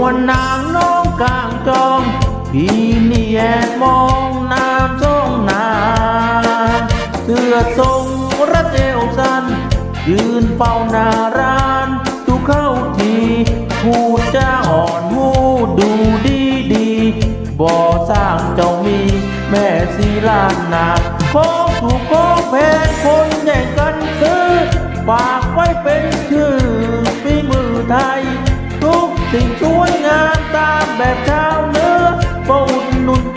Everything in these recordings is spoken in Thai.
วลนางน้องกลางจองพี่นี่แอบมองนางจ้องนาเสื้อทรงรัดเอวสั้นยืนเฝ้านาร้านดูเข้าทีพูดจาอ่อนหูดูดีดีบ่สร้างเจ้ามี แม่สีลานนาของถูกของแพงคนแย่งกันซื้อฝากไว้เป็นชื่อ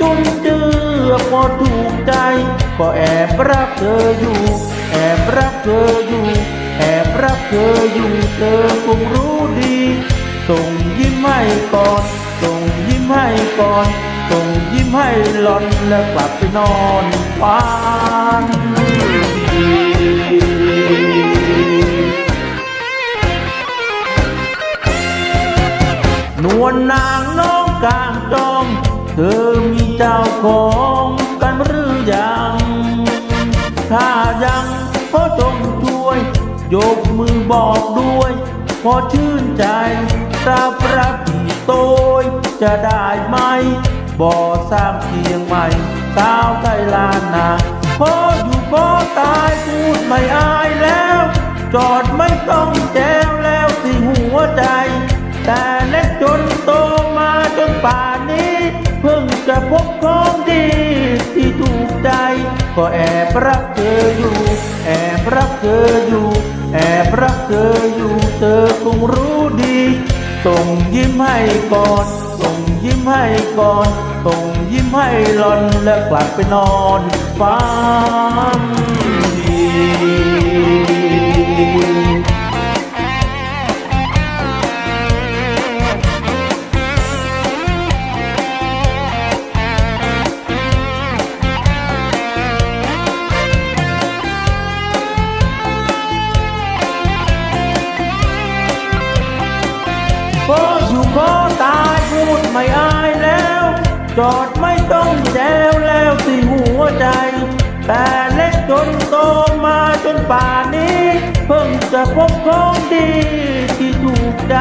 จนเจอพอถูกใจ ก็แอบรักเธออยู่ แอบรักเธออยู่ แอบรักเธออยู่เธอคงรู้ดี ส่งยิ้มให้ก่อน ส่งยิ้มให้ก่อน ส่งยิ้มให้หลอนแล้วกลับไปนอนฝันนวลนางน้องกลางจองเธอมี เจ้าของกันหรือยัง ถ้ายังก็จงช่วย ยกมือบอกด้วย พอชื่นใจรับรักที่โตยจะได้ไหม บ่อสร้างเพียงใหม่สาวไทยลานนาพออยู่พอตายพูดไม่อายแล้ว จอดไม่ต้องแจวแล้ว จะพบของดีที่ถูกใจ ก็แอบรักเธออยู่ แอบรักเธออยู่ แอบรักเธออยู่ เธอคงรู้ดี ส่งยิ้มให้ก่อน ส่งยิ้มให้ก่อน ส่งยิ้มให้หลอนแล้วกลับไปนอนฝัน พอตายพูดไม่อายแล้ว จอดไม่ต้องแจวแล้วที่หัวใจ แต่เล็กจนโตมาจนป่านนี้ เพิ่งจะพบของดีที่ถูกใจ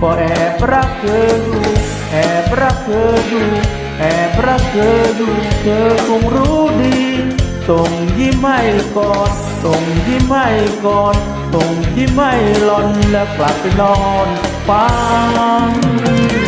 ก็แอบรักเธออยู่แอบรักเธออยู่แอบรักเธออยู่เธอคงรู้ดีส่งยิ้มให้ก่อน ส่งยิ้มให้ก่อนส่งยิ้มให้หลอนแล้วกลับไปนอนฟัง